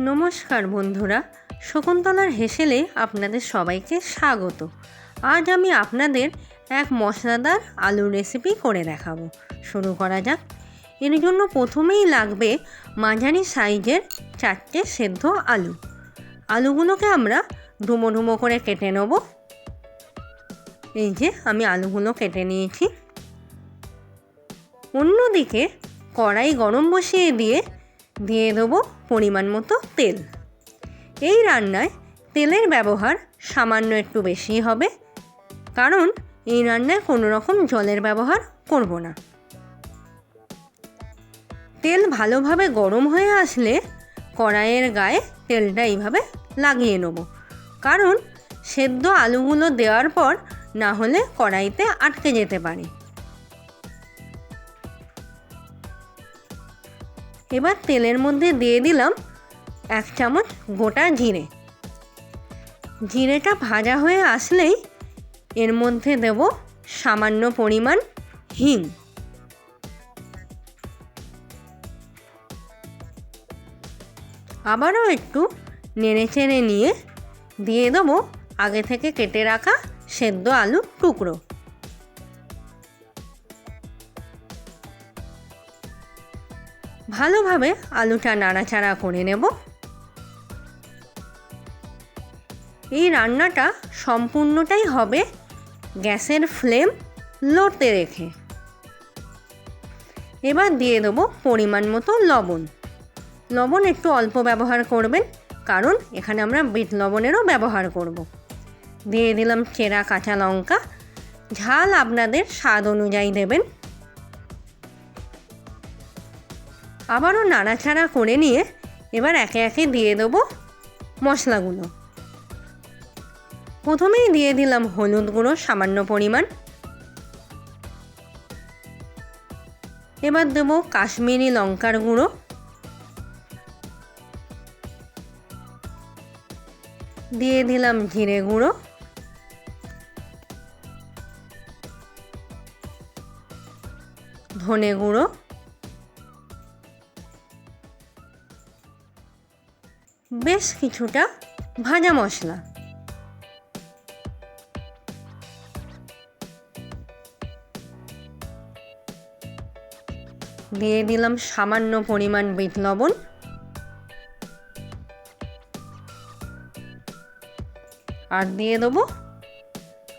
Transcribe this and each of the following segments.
নমস্কার বন্ধুরা, শকুন্তলার হেসেলে আপনাদের সবাইকে স্বাগত। আজ আমি আপনাদের এক মশলাদার আলুর রেসিপি করে দেখাবো। শুরু করা যাক। এর জন্য প্রথমেই লাগবে মাঝারি সাইজের চারটে সেদ্ধ আলু। আলুগুলোকে আমরা ডুমো ডুমো করে কেটে নেব। এই যে আমি আলুগুলো কেটে নিয়েছি। অন্যদিকে কড়াই গরম বসিয়ে দিয়ে দিয়ে দেবো পরিমাণ মতো তেল। এই রান্নায় তেলের ব্যবহার সামান্য একটু বেশি হবে, কারণ এই রান্নায় কোনো রকম জলের ব্যবহার করব না। তেল ভালোভাবে গরম হয়ে আসলে কড়াইয়ের গায়ে তেলটা এইভাবে লাগিয়ে নেব, কারণ সেদ্ধ আলুগুলো দেওয়ার পর না হলে কড়াইতে আটকে যেতে পারে। এবার তেলের মধ্যে দিয়ে দিলাম এক চামচ গোটা জিরে। জিরেটা ভাজা হয়ে আসলেই এর মধ্যে দেব সামান্য পরিমাণ হিং। আবারও একটু নেড়ে চেড়ে নিয়ে দিয়ে দেবো আগে থেকে কেটে রাখা সেদ্ধ আলু টুকরো। ভালোভাবে আলুটা নাড়াচাড়া করে নেব। এই রান্নাটা সম্পূর্ণটাই হবে গ্যাসের ফ্লেম লোতে রেখে। এবার দিয়ে দেবো পরিমাণ মতো লবণ। লবণ একটু অল্প ব্যবহার করবেন, কারণ এখানে আমরা বিট লবণেরও ব্যবহার করব। দিয়ে দিলাম চেরা কাঁচা লঙ্কা। ঝাল আপনাদের স্বাদ অনুযায়ী দেবেন। আবারও নাড়াচাড়া করে নিয়ে এবার একে একে দিয়ে দেবো মশলাগুলো। প্রথমেই দিয়ে দিলাম হলুদ গুঁড়ো, সামান্য পরিমাণ। এবার দেবো কাশ্মীরি লঙ্কার গুঁড়ো। দিয়ে দিলাম জিরে গুঁড়ো। ধনে গুঁড়ো। বেশ কিছুটা ভাজা মশলা। দিয়ে দিলাম সামান্য পরিমাণ বিট লবণ। আর দিয়ে দেবো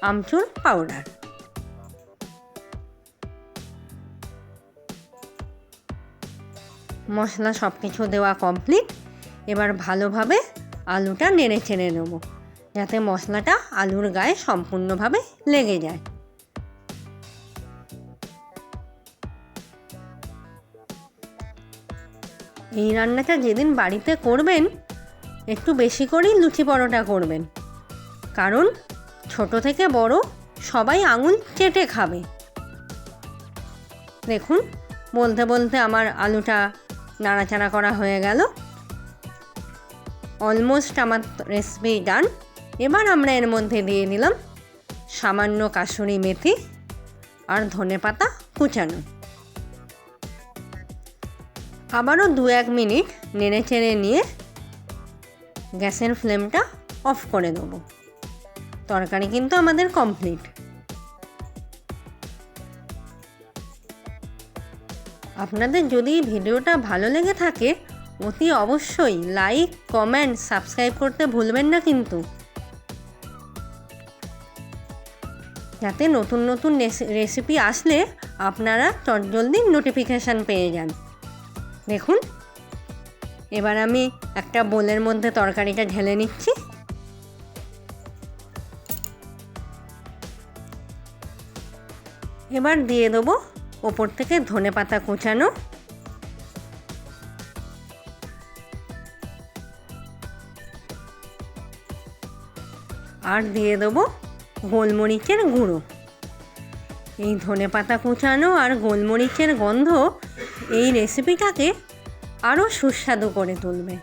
আমচুর পাউডার। মশলা সব কিছু দেওয়া কমপ্লিট এবার ভালোভাবে আলুটা নেড়ে চেড়ে নেব, যাতে মশলাটা আলুর গায়ে সম্পূর্ণভাবে লেগে যায়। এই রান্নাটা যেদিন বাড়িতে করবেন, একটু বেশি করেই লুচি পরোটা করবেন। কারণ ছোট থেকে বড় সবাই আঙুল চেটে খাবে। দেখুন, বলতে বলতে আমার আলুটা নাড়াচাড়া করা হয়ে গেল। অলমোস্ট আমার রেসিপি ডান এবার আমরা এর মধ্যে দিয়ে দিলাম সামান্য কাসুরি মেথি আর ধনে পাতা কুচানো। আবারও দু এক মিনিট নেড়ে চেড়ে নিয়ে গ্যাসের ফ্লেমটা অফ করে দেবো। তরকারি কিন্তু আমাদের কমপ্লিট। আপনাদের যদি ভিডিওটা ভালো লেগে থাকে অতি অবশ্যই লাইক কমেন্ট সাবস্ক্রাইব করতে ভুলবেন না কিন্তু। যাতে নতুন নতুন রেসিপি আসলে আপনারা চটজলদি নোটিফিকেশান পেয়ে যান। দেখুন, এবার আমি একটা বোলের মধ্যে তরকারিটা ঢেলে নিচ্ছি। এবার দিয়ে দেবো ওপর থেকে ধনে পাতা কুচানো আর দিয়ে দেবো গোলমরিচের গুঁড়ো। এই ধনে পাতা কুচানো আর গোলমরিচের গন্ধ এই রেসিপিটাকে আরও সুস্বাদু করে তুলবে।